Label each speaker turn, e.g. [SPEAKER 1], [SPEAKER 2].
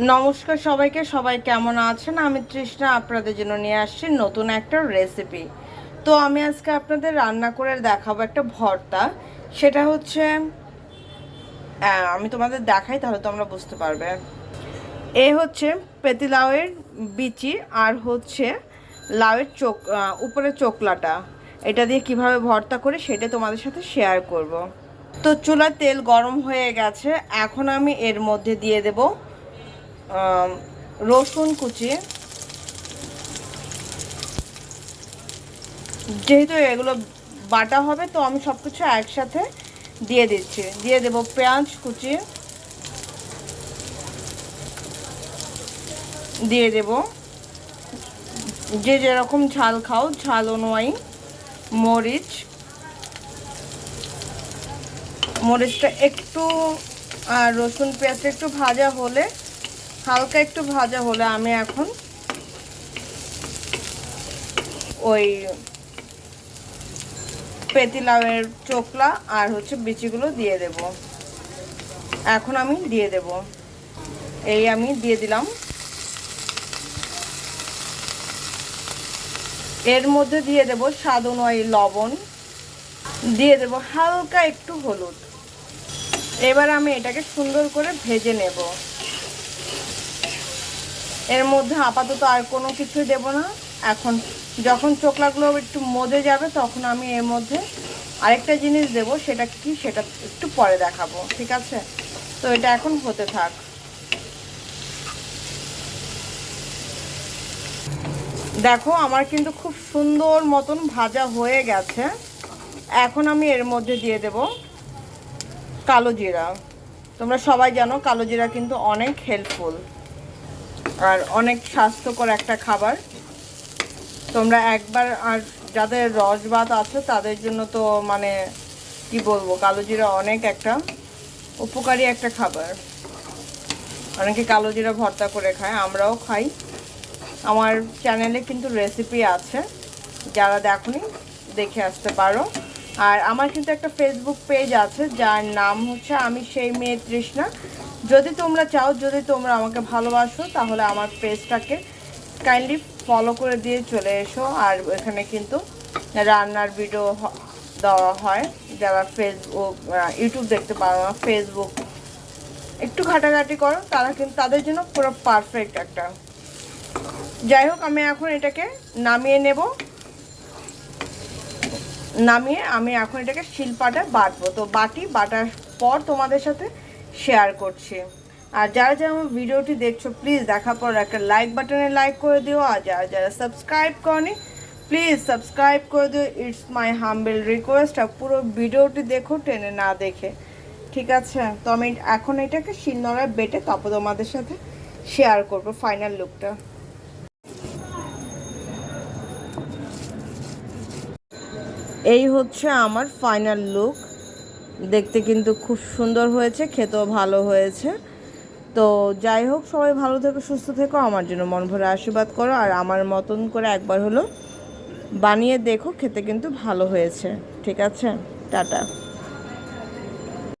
[SPEAKER 1] নমস্কার সবাইকে সবাই কেমন আছেন? আমি তৃষ্ণা আপনাদের জন্য নিয়ে আসছি নতুন একটা রেসিপি তো আমি আজকে আপনাদের রান্না করে দেখাবো একটা ভর্তা। সেটা হচ্ছে আমি তোমাদের দেখাই তাহলে তোমরা বুঝতে পারবে। এ হচ্ছে পেতি লাউয়ের বিচি আর হচ্ছে লাউয়ের চোখ আহ, উপরের চোকলাটা এটা দিয়ে কীভাবে ভর্তা করে সেটা তোমাদের সাথে শেয়ার করব। তো চুলার তেল গরম হয়ে গেছে। এখন আমি এর মধ্যে দিয়ে দেব রসুন কুচি। যেহেতু এগুলো বাটা হবে, তো আমি সব কিছু একসাথে দিয়ে দিচ্ছি। দিয়ে দেব পেঁয়াজ কুচি। দিয়ে দেব যে যেরকম ঝাল খাও, ঝাল অনুযায়ী মরিচ। মরিচটা একটু, আর রসুন পেঁয়াজটা একটু ভাজা হলে হালকা একটু ভাজা হলে আমি এখন ওই পেতিলাউয়ের চোকলা আর হচ্ছে বিচিগুলো দিয়ে দেব। এখন আমি দিয়ে দেব। এই আমি দিয়ে দিলাম। এর মধ্যে দিয়ে দেব স্বাদ অনুযায়ী লবণ। দিয়ে দেব হালকা একটু হলুদ। এবার আমি এটাকে সুন্দর করে ভেজে নেব। এর মধ্যে আপাতত আর কোনো কিছু দেব না। এখন যখন চোকলাগুলো একটু মজে যাবে, তখন আমি এর মধ্যে আরেকটা জিনিস দেব, সেটা কি সেটা একটু পরে দেখাবো, ঠিক আছে? তো এটা এখন হতে থাক। দেখো, আমার কিন্তু খুব সুন্দর মতন ভাজা হয়ে গেছে। এখন আমি এর মধ্যে দিয়ে দেব কালো জিরা। তোমরা সবাই জানো কালো জিরা কিন্তু অনেক হেল্পফুল আর অনেক স্বাস্থ্যকর একটা খাবার। তোমরা একবার, আর যাদের রসবাত আছে, তাদের জন্য তো মানে কি বলব কালো জিরা অনেক একটা উপকারী একটা খাবার। অনেকে কালো জিরা ভর্তা করে খায়, আমরাও খাই। আমার চ্যানেলে কিন্তু রেসিপি আছে, যারা দেখনি, দেখে আসতে পারো। আর আমার কিন্তু একটা ফেসবুক পেজ আছে, যার নাম হচ্ছে আমি সেই মেয়ে তৃষ্ণা। যদি তোমরা চাও, যদি তোমরা আমাকে ভালোবাসো, তাহলে আমার পেজটাকে কাইন্ডলি ফলো করে দিয়ে চলে এসো। আর এখানে কিন্তু রান্নার ভিডিও দেওয়া হয়। যারা ফেসবুক ইউটিউব দেখতে পারো না ফেসবুক একটু ঘাটাঘাটি করো, তারা কিন্তু তাদের জন্য পুরো পারফেক্ট একটা। যাই হোক, আমি এখন এটাকে নামিয়ে নেব। নামিয়ে আমি এখন এটাকে শিলপাটা বাটবো। তো বাটি বাটার পর তোমাদের সাথে শেয়ার করছি। আর যারা যারা আমার ভিডিওটি দেখছ প্লিজ দেখার পর একটা লাইক বাটনে লাইক করে দিও। আর যারা যারা সাবস্ক্রাইব করনি প্লিজ সাবস্ক্রাইব করে দিও। ইটস মাই হাম্বেল রিকোয়েস্ট আর পুরো ভিডিওটি দেখো, টেনে না দেখে। ঠিক আছে? তো আমি এখন এটাকে শিলনোড়ায় বেটে তারপর তোমাদের সাথে শেয়ার করব ফাইনাল লুকটা এই হচ্ছে আমার ফাইনাল লুক দেখতে কিন্তু খুব সুন্দর হয়েছে, খেতেও ভালো হয়েছে। তো যাই হোক, সবাই ভালো থেকো, সুস্থ থেকো, আমার জন্য মন ভরে আশীর্বাদ করো। আর আমার মতন করে একবার হলো বানিয়ে দেখো, খেতে কিন্তু ভালো হয়েছে। ঠিক আছে? টাটা।